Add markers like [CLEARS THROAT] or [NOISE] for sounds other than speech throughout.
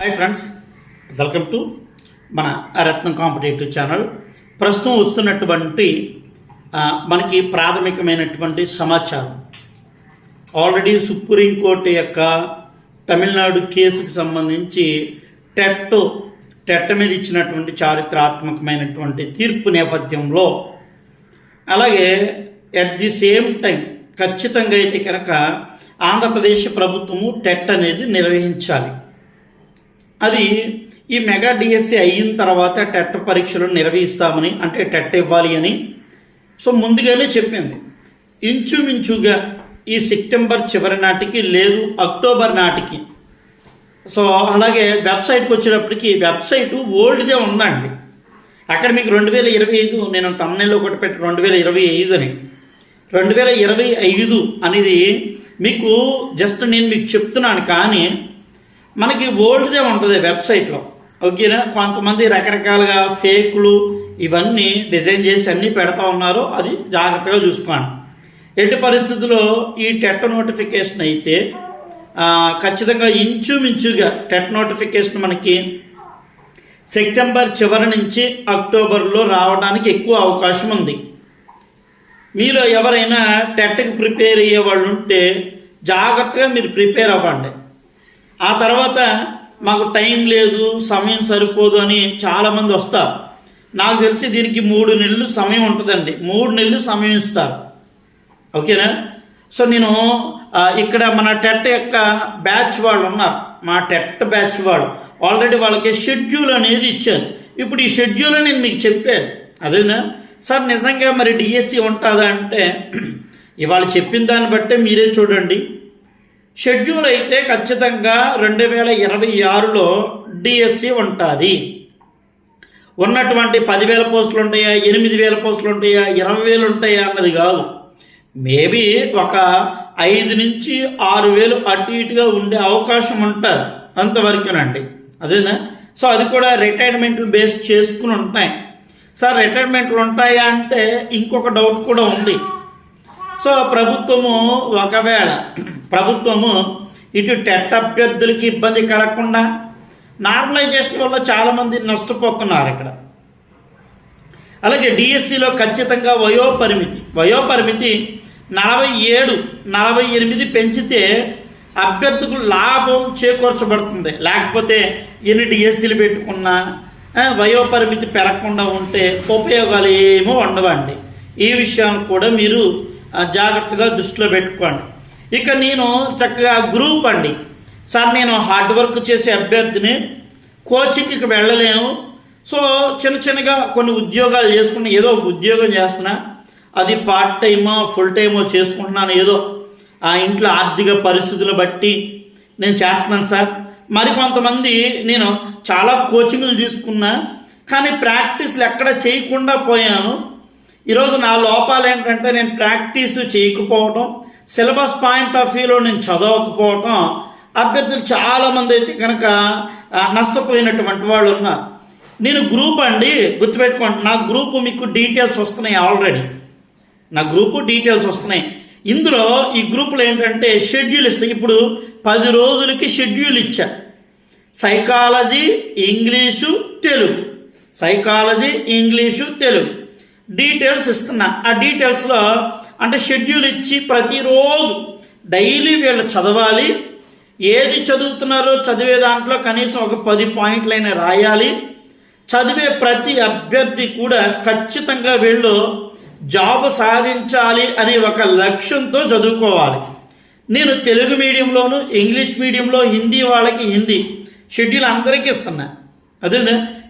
Hi friends welcome to మన రత్నం competitive channel ప్రస్తుతం వస్తున్నటువంటి మనకి ప్రాథమికమైనటువంటి సమాచారం. ఆల్రెడీ సుప్రీంకోర్టు యొక్క తమిళనాడు కేసుకు సంబంధించి టెట్ టెట్ మీద ఇచ్చినటువంటి చారిత్రాత్మకమైనటువంటి తీర్పు నేపథ్యంలో అలాగే ఎట్ ది సేమ్ టైం ఖచ్చితంగా అయితే కనుక ఆంధ్రప్రదేశ్ ప్రభుత్వము టెట్ అనేది నిర్వహించాలి. అది ఈ మెగా డిఎస్సి అయిన తర్వాత టెట్ పరీక్షలు నిర్వహిస్తామని అంటే టెట్ ఇవ్వాలి అని. సో ముందుగానే చెప్పింది. ఇంచుమించుగా ఈ సెప్టెంబర్ చివరి నాటికి లేదు అక్టోబర్ నాటికి. సో అలాగే వెబ్సైట్కి వచ్చేటప్పటికి వెబ్సైట్ ఓల్డ్దే ఉందండి. అక్కడ మీకు రెండు వేల ఇరవై ఐదు నేను తమ్నెల్లో ఒకటి పెట్టి రెండు వేల ఇరవై ఐదు అని. రెండు వేల ఇరవై ఐదు అనేది మీకు జస్ట్ నేను మీకు చెప్తున్నాను కానీ మనకి ఓల్డ్దే ఉంటుంది వెబ్సైట్లో. ఓకేనా? కొంతమంది రకరకాలుగా ఫేక్లు ఇవన్నీ డిజైన్ చేసి అన్నీ పెడతా ఉన్నారు. అది జాగ్రత్తగా చూసుకోండి. ఎట్టి పరిస్థితుల్లో ఈ టెట్ నోటిఫికేషన్ అయితే ఖచ్చితంగా ఇంచుమించుగా టెట్ నోటిఫికేషన్ మనకి సెప్టెంబర్ చివరి నుంచి అక్టోబర్లో రావడానికి ఎక్కువ అవకాశం ఉంది. మీరు ఎవరైనా టెట్కి ప్రిపేర్ అయ్యే వాళ్ళు ఉంటే జాగ్రత్తగా మీరు ప్రిపేర్ అవ్వండి. ఆ తర్వాత మాకు టైం లేదు సమయం సరిపోదు అని చాలామంది వస్తారు. నాకు తెలిసి దీనికి మూడు నెలలు సమయం ఉంటుందండి. మూడు నెలలు సమయం ఇస్తారు. ఓకేనా? సో నేను ఇక్కడ మన టెట్ యొక్క బ్యాచ్ వాళ్ళు ఉన్నారు. మా టెట్ బ్యాచ్ వాళ్ళు. ఆల్రెడీ వాళ్ళకి షెడ్యూల్ అనేది ఇచ్చాను ఇప్పుడు ఈ షెడ్యూల్ నేను మీకు చెప్పాను. అదేనా? సార్ నిజంగా మరి డిఎస్సి ఉంటుందా అంటే [CLEARS THROAT] ఇవాళ చెప్పిన దాన్ని బట్టే మీరే చూడండి. షెడ్యూల్ అయితే ఖచ్చితంగా రెండు వేల ఇరవై ఆరులో డిఎస్సి ఉంటుంది. ఉన్నటువంటి పదివేల పోస్టులు ఉంటాయా ఎనిమిది వేల పోస్టులు ఉంటాయా ఇరవై వేలు ఉంటాయా అన్నది కాదు. మేబీ ఒక ఐదు నుంచి ఆరు వేలు అటు ఇటుగా ఉండే అవకాశం ఉంటుంది అంతవరకునండి. అదేనా? సో అది కూడా రిటైర్మెంట్లు బేస్ చేసుకుని ఉంటాయి సార్ రిటైర్మెంట్లు ఉంటాయా అంటే ఇంకొక డౌట్ కూడా ఉంది. సో ప్రభుత్వము ఒకవేళ ప్రభుత్వము ఇటు టెట్ అభ్యర్థులకి ఇబ్బంది కలగకుండా నార్మలైజేషన్ వల్ల చాలామంది నష్టపోతున్నారు ఇక్కడ. అలాగే డిఎస్సిలో ఖచ్చితంగా వయోపరిమితి వయోపరిమితి నలభై ఏడు నలభై ఎనిమిది పెంచితే అభ్యర్థులకు లాభం చేకూర్చబడుతుంది. లేకపోతే ఎన్ని డిఎస్సీలు పెట్టుకున్నా వయోపరిమితి పెరగకుండా ఉంటే ఉపయోగాలు ఏమో ఉండవండి. ఈ విషయాన్ని కూడా మీరు జాగ్రత్తగా దృష్టిలో పెట్టుకోండి. ఇక నేను చక్కగా గ్రూప్ అండి. సార్ నేను హార్డ్ వర్క్ చేసే అభ్యర్థిని కోచింగ్కి వెళ్ళలేను. సో చిన్న చిన్నగా కొన్ని ఉద్యోగాలు చేసుకుని ఏదో ఒక ఉద్యోగం చేస్తున్నా అది పార్ట్ టైమో ఫుల్ టైమో చేసుకుంటున్నాను ఏదో. ఆ ఇంట్లో ఆర్థిక పరిస్థితులు బట్టి నేను చేస్తున్నాను సార్. మరికొంతమంది నేను చాలా కోచింగ్లు తీసుకున్నా కానీ ప్రాక్టీస్లు ఎక్కడ చేయకుండా పోయాను. ఈరోజు నా లోపాలు ఏంటంటే నేను ప్రాక్టీస్ చేయకపోవడం సిలబస్ పాయింట్ ఆఫ్ వ్యూలో నేను చదవకపోవటం అభ్యర్థులు చాలామంది అయితే కనుక నష్టపోయినటువంటి వాళ్ళు ఉన్నారు. నేను గ్రూప్ అండి గుర్తుపెట్టుకోండి నా గ్రూప్ మీకు డీటెయిల్స్ వస్తున్నాయి ఆల్రెడీ. నా గ్రూపు డీటెయిల్స్ వస్తున్నాయి. ఇందులో ఈ గ్రూపులో ఏంటంటే షెడ్యూల్ ఇస్తాయి. ఇప్పుడు పది రోజులకి షెడ్యూల్ ఇచ్చా. Psychology English Telugu. Psychology English Telugu. Details ఇస్తున్నా. ఆ డీటెయిల్స్లో అంటే షెడ్యూల్ ఇచ్చి ప్రతిరోజు డైలీ వీళ్ళు చదవాలి. ఏది చదువుతున్నారో చదివే దాంట్లో కనీసం ఒక పది పాయింట్లైనా రాయాలి. చదివే ప్రతి అభ్యర్థి కూడా ఖచ్చితంగా వీళ్ళు జాబ్ సాధించాలి అనే ఒక లక్ష్యంతో చదువుకోవాలి. నేను తెలుగు మీడియంలోను ఇంగ్లీష్ మీడియంలో హిందీ వాళ్ళకి హిందీ. షెడ్యూల్ అందరికీ ఇస్తున్నా. అదే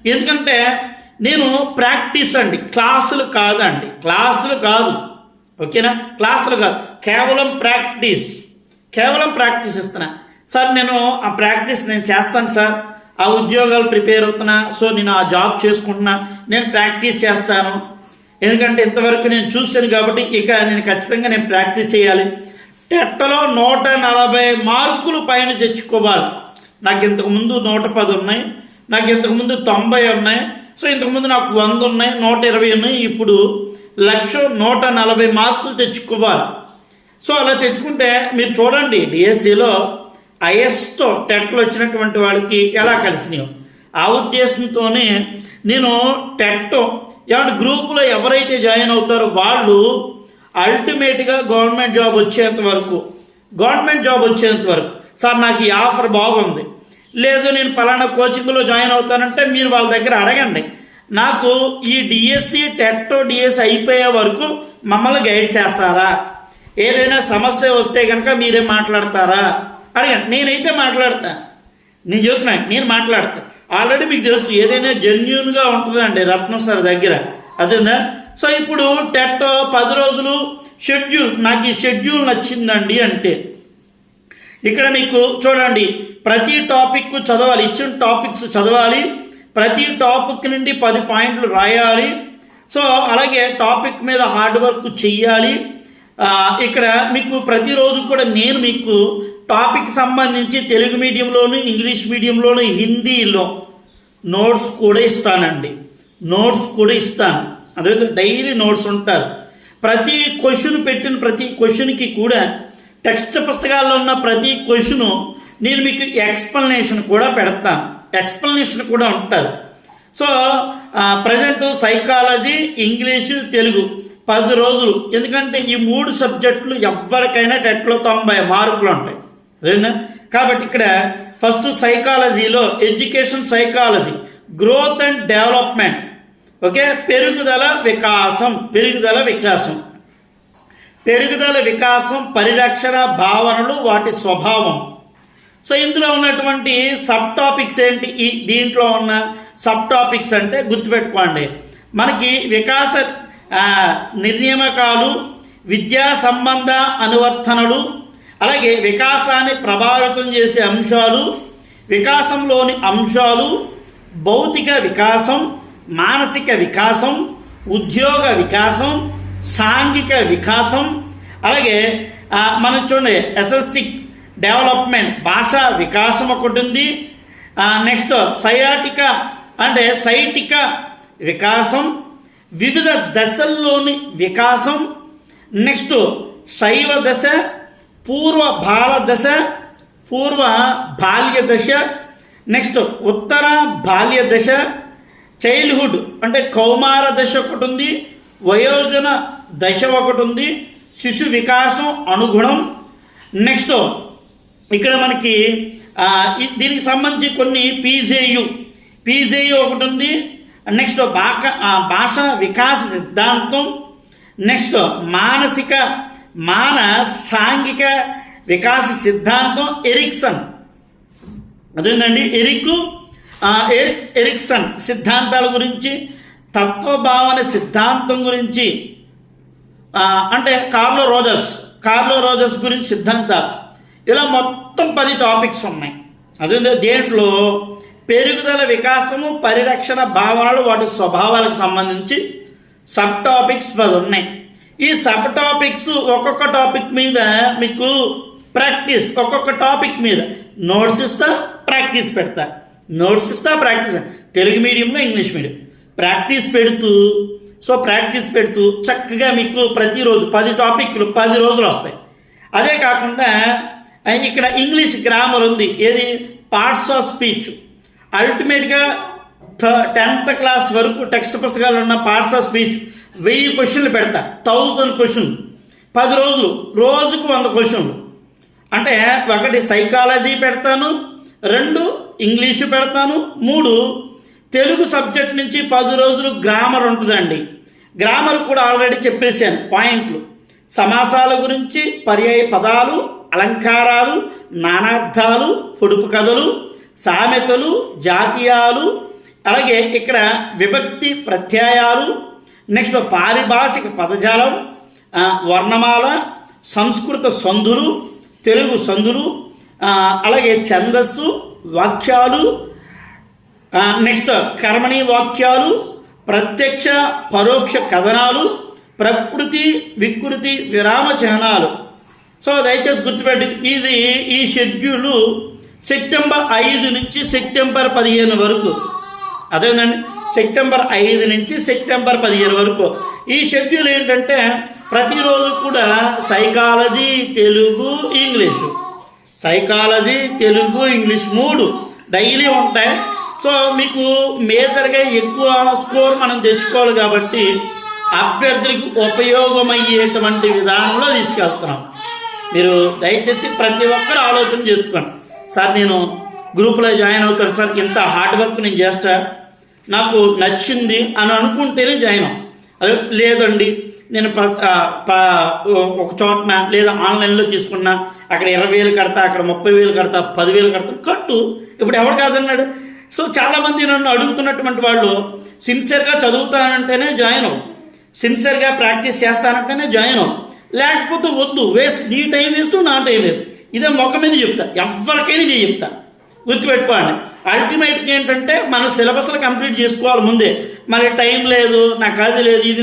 ఎందుకంటే నేను ప్రాక్టీస్ అండి. క్లాసులు కాదండి. క్లాసులు కాదు. ఓకేనా? క్లాసులు కాదు. కేవలం ప్రాక్టీస్. కేవలం ప్రాక్టీస్ ఇస్తున్నా. సార్ నేను ఆ ప్రాక్టీస్ నేను చేస్తాను సార్. ఆ ఉద్యోగాలు ప్రిపేర్ అవుతున్నా. సో నేను ఆ జాబ్ చేసుకుంటున్నా. నేను ప్రాక్టీస్ చేస్తాను. ఎందుకంటే ఇంతవరకు నేను చూశాను కాబట్టి ఇక నేను ఖచ్చితంగా నేను ప్రాక్టీస్ చేయాలి. టెట్టలో నూట నలభై మార్కులు పైన తెచ్చుకోవాలి. నాకు ఇంతకుముందు నూట పది ఉన్నాయి. నాకు ఇంతకుముందు తొంభై ఉన్నాయి. సో ఇంతకుముందు నాకు వంద ఉన్నాయి నూట ఇరవై ఉన్నాయి. ఇప్పుడు లక్ష నూట నలభై మార్కులు తెచ్చుకోవాలి. సో అలా తెచ్చుకుంటే మీరు చూడండి డిఎస్సిలో ఐఎస్తో టెట్లో వచ్చినటువంటి వాళ్ళకి ఎలా కలిసినాయో. ఆ ఉద్దేశంతోనే నేను టెట్ ఏమంటే గ్రూపులో ఎవరైతే జాయిన్ అవుతారో వాళ్ళు అల్టిమేట్గా గవర్నమెంట్ జాబ్ వచ్చేంత వరకు గవర్నమెంట్ జాబ్ వచ్చేంత వరకు. సార్ నాకు ఈ ఆఫర్ బాగుంది. లేదు నేను పలానా కోచింగ్లో జాయిన్ అవుతానంటే మీరు వాళ్ళ దగ్గర అడగండి. నాకు ఈ డిఎస్సి టెట్ డిఎస్సి అయిపోయే వరకు మమ్మల్ని గైడ్ చేస్తారా? ఏదైనా సమస్య వస్తే కనుక మీరే మాట్లాడతారా? అడగండి. నేనైతే మాట్లాడతా. నేను చెప్తున్నా నేను మాట్లాడతా. ఆల్రెడీ మీకు తెలుసు ఏదైనా జెన్యున్గా ఉంటుందండి రత్నం సార్ దగ్గర. అదేందా? సో ఇప్పుడు టెట్ పది రోజులు షెడ్యూల్ నాకు ఈ షెడ్యూల్ నచ్చిందండి అంటే ఇక్కడ మీకు చూడండి ప్రతి టాపిక్ చదవాలి ఇచ్చిన టాపిక్స్ చదవాలి ప్రతి టాపిక్ నుండి పది పాయింట్లు రాయాలి. సో అలాగే టాపిక్ మీద హార్డ్ వర్క్ చెయ్యాలి. ఇక్కడ మీకు ప్రతిరోజు కూడా నేను మీకు టాపిక్ సంబంధించి తెలుగు మీడియంలోను ఇంగ్లీష్ మీడియంలోను హిందీలో నోట్స్ కూడా ఇస్తానండి. నోట్స్ కూడా ఇస్తాను. అదే డైలీ నోట్స్ ఉంటారు. ప్రతి క్వశ్చన్ పెట్టిన ప్రతి క్వశ్చన్కి కూడా టెక్స్ట్ పుస్తకాల్లో ఉన్న ప్రతి క్వశ్చను నేను మీకు ఎక్స్ప్లెనేషన్ కూడా పెడతాను. ఎక్స్ప్లెనేషన్ కూడా ఉంటారు so present psychology English Telugu పది రోజులు. ఎందుకంటే ఈ మూడు సబ్జెక్టులు ఎవరికైనా టెట్లో తొంభై మార్కులు ఉంటాయి. సరేనా కాబట్టి ఇక్కడ ఫస్ట్ సైకాలజీలో education psychology growth and development okay? పెరుగుదల వికాసం పెరుగుదల వికాసం. పెరుగుదల వికాసం పరిరక్షణ భావనలు వాటి స్వభావం. సో ఇందులో ఉన్నటువంటి సబ్ టాపిక్స్ ఏంటి? ఈ దీంట్లో ఉన్న సబ్ టాపిక్స్ అంటే గుర్తుపెట్టుకోండి. మనకి వికాస ఆ, నిర్నియమకాలు విద్యా సంబంధ అనువర్తనలు అలాగే వికాసాన్ని ప్రభావితం చేసే అంశాలు వికాసంలోని అంశాలు భౌతిక వికాసం మానసిక వికాసం ఉద్యోగ వికాసం సాంఘిక వికాసం అలాగే మనం చూడండి ఎసెస్టిక్ డెవలప్మెంట్ భాషా వికాసం ఒకటి ఉంది. నెక్స్ట్ సయాటిక అంటే సైటిక వికాసం వివిధ దశల్లోని వికాసం నెక్స్ట్ శైవ దశ పూర్వ బాల దశ పూర్వ బాల్య దశ నెక్స్ట్ ఉత్తర బాల్య దశ చైల్డ్హుడ్ అంటే కౌమార దశ ఒకటి ఉంది. వయోజన దశ ఒకటి ఉంది శిశు వికాసం అనుగుణం. నెక్స్ట్ ఇక్కడ మనకి దీనికి సంబంధించి కొన్ని పీజేయు. పీజేయు ఒకటి ఉంది. నెక్స్ట్ భాక భాష వికాస సిద్ధాంతం. నెక్స్ట్ మానసిక మాన సాంఘిక వికాస సిద్ధాంతం ఎరిక్సన్. అదేంటండి? ఎరిక్ ఎరిక్ ఎరిక్సన్ సిద్ధాంతాల గురించి. తత్వభావన సిద్ధాంతం గురించి అంటే కార్లో రోజర్స్ కార్లో రోజర్స్ గురించి సిద్ధాంతాలు. ఇలా మొత్తం పది టాపిక్స్ ఉన్నాయి. అదే దేంట్లో పెరుగుదల వికాసము పరిరక్షణ భావనలు వాటి స్వభావాలకు సంబంధించి సబ్ టాపిక్స్ పది ఉన్నాయి. ఈ సబ్ టాపిక్స్ ఒక్కొక్క టాపిక్ మీద మీకు ప్రాక్టీస్ ఒక్కొక్క టాపిక్ మీద నోట్స్ ఇస్తా ప్రాక్టీస్ పెడతా. నోట్స్ ఇస్తా ప్రాక్టీస్ తెలుగు మీడియంలో ఇంగ్లీష్ మీడియం. ప్రాక్టీస్ పెడుతూ సో ప్రాక్టీస్ పెడుతూ చక్కగా మీకు ప్రతిరోజు పది టాపిక్లు పది రోజులు వస్తాయి. అదే కాకుండా ఇక్కడ ఇంగ్లీష్ గ్రామర్ ఉంది. ఏది? పార్ట్స్ ఆఫ్ స్పీచ్ అల్టిమేట్గా టెన్త్ క్లాస్ వరకు టెక్స్ట్ పుస్తకాలు ఉన్న పార్ట్స్ ఆఫ్ స్పీచ్ వెయ్యి క్వశ్చన్లు పెడతా. థౌజండ్ క్వశ్చన్ పది రోజులు. రోజుకు వంద క్వశ్చన్లు. అంటే ఒకటి సైకాలజీ పెడతాను రెండు ఇంగ్లీషు పెడతాను మూడు తెలుగు సబ్జెక్ట్ నుంచి పది రోజులు గ్రామర్ ఉంటుందండి. గ్రామర్ కూడా ఆల్రెడీ చెప్పేశాను పాయింట్లు. సమాసాల గురించి పర్యాయ పదాలు అలంకారాలు నానార్థాలు పొడుపు కథలు సామెతలు జాతీయాలు అలాగే ఇక్కడ విభక్తి ప్రత్యయాలు నెక్స్ట్ పారిభాషిక పదజాలం వర్ణమాల సంస్కృత సంధులు తెలుగు సంధులు అలాగే ఛందస్సు వాక్యాలు నెక్స్ట్ కర్మణి వాక్యాలు ప్రత్యక్ష పరోక్ష కథనాలు ప్రకృతి వికృతి విరామ చిహ్నాలు. సో దయచేసి గుర్తుపెట్టి ఇది ఈ షెడ్యూలు సెప్టెంబర్ ఐదు నుంచి సెప్టెంబర్ పదిహేను వరకు. అదేందండి? సెప్టెంబర్ ఐదు నుంచి సెప్టెంబర్ పదిహేను వరకు. ఈ షెడ్యూల్ ఏంటంటే ప్రతిరోజు కూడా psychology Telugu English. Psychology Telugu English మూడు డైలీ ఉంటాయి. సో మీకు మేజర్గా ఎక్కువ స్కోర్ మనం తెచ్చుకోవాలి కాబట్టి అభ్యర్థులకు ఉపయోగమయ్యేటువంటి విధానంలో తీసుకెళ్తున్నాం. మీరు దయచేసి ప్రతి ఒక్కరు ఆలోచన చేసుకోండి. సార్ నేను గ్రూప్లో జాయిన్ అవుతాను సార్ ఇంత హార్డ్ వర్క్ నేను చేస్తా నాకు నచ్చింది అని అనుకుంటేనే జాయిన్ అవ్వం అదే లేదండి నేను ప- ఒక చోటన లేదా ఆన్లైన్లో తీసుకున్నా అక్కడ ఇరవై వేలు కడతా అక్కడ ముప్పై వేలు కడతా పదివేలు కడతా కట్టు. ఇప్పుడు ఎవడు కాదన్నాడు? సో చాలామంది నన్ను అడుగుతున్నటువంటి వాళ్ళు సిన్సియర్గా చదువుతానంటేనే జాయిన్ అవు సిన్సియర్గా ప్రాక్టీస్ చేస్తానంటేనే జాయిన్ అవు లేకపోతే వద్దు వేస్ట్ నీ టైం వేస్ట్ నా టైం వేస్ట్ ఇదే మొక్క మీద చెప్తా. ఎవరికైనా ఇది చెప్తా. గుర్తుపెట్టుకోండి. అల్టిమేట్గా ఏంటంటే మన సిలబస్లు కంప్లీట్ చేసుకోవాలి ముందే. మనకి టైం లేదు నాకు అది లేదు ఇది లేదు.